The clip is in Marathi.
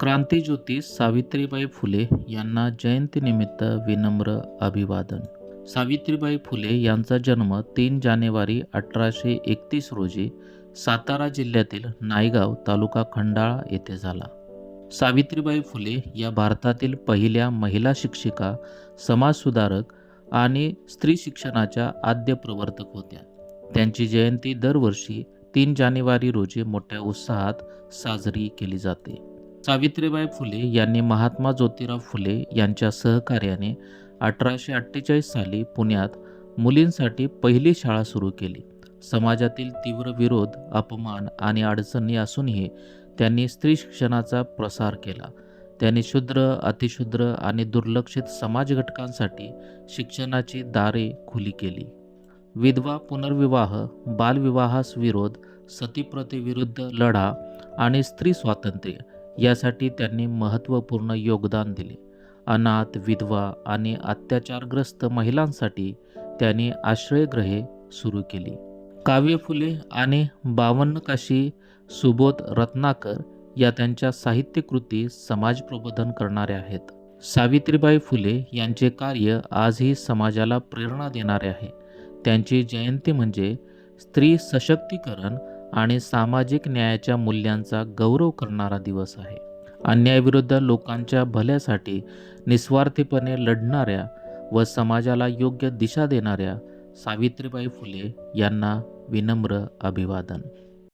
क्रांतीज्योती सावित्रीबाई फुले यांना जयंतीनिमित्त विनम्र अभिवादन. सावित्रीबाई फुले यांचा जन्म तीन जानेवारी अठराशे एकतीस रोजी सातारा जिल्ह्यातील नायगाव तालुका खंडाळा येथे झाला. सावित्रीबाई फुले या भारतातील पहिल्या महिला शिक्षिका समाजसुधारक आणि स्त्री शिक्षणाच्या आद्य प्रवर्तक होत्या. त्यांची जयंती दरवर्षी तीन जानेवारी रोजी मोठ्या उत्साहात साजरी केली जाते. सावित्रीबाई फुले यांनी महात्मा ज्योतिराव फुले यांच्या सहकार्याने अठराशे अठ्ठेचाळीस साली पुण्यात मुलींसाठी पहिली शाळा सुरू केली. समाजातील तीव्र विरोध अपमान आणि अडचणी असूनही त्यांनी स्त्री शिक्षणाचा प्रसार केला. त्यांनी शूद्र अतिशूद्र आणि दुर्लक्षित समाज घटकांसाठी शिक्षणाची दारे खुली केली. विधवा पुनर्विवाह बालविवाहास विरोध सतीप्रथेविरुद्ध लढा आणि स्त्री स्वातंत्र्य यासाठी त्यांनी महत्त्वपूर्ण योगदान दिले. अनाथ विधवा आणि अत्याचारग्रस्त महिलांसाठी त्यांनी आश्रयगृहे सुरू केली. काव्य फुले आणि बावन्नकाशी सुबोध रत्नाकर या त्यांच्या साहित्यकृती समाज प्रबोधन करणाऱ्या आहेत. सावित्रीबाई फुले यांचे कार्य आजही समाजाला प्रेरणा देणारे आहे. त्यांची जयंती म्हणजे स्त्री सशक्तीकरण आणि सामाजिक न्यायाच्या मूल्यांचा गौरव करणारा दिवस आहे. अन्यायाविरुद्ध लोकांच्या भल्यासाठी निस्वार्थीपणे लढणाऱ्या व समाजाला योग्य दिशा देणाऱ्या सावित्रीबाई फुले यांना विनम्र अभिवादन.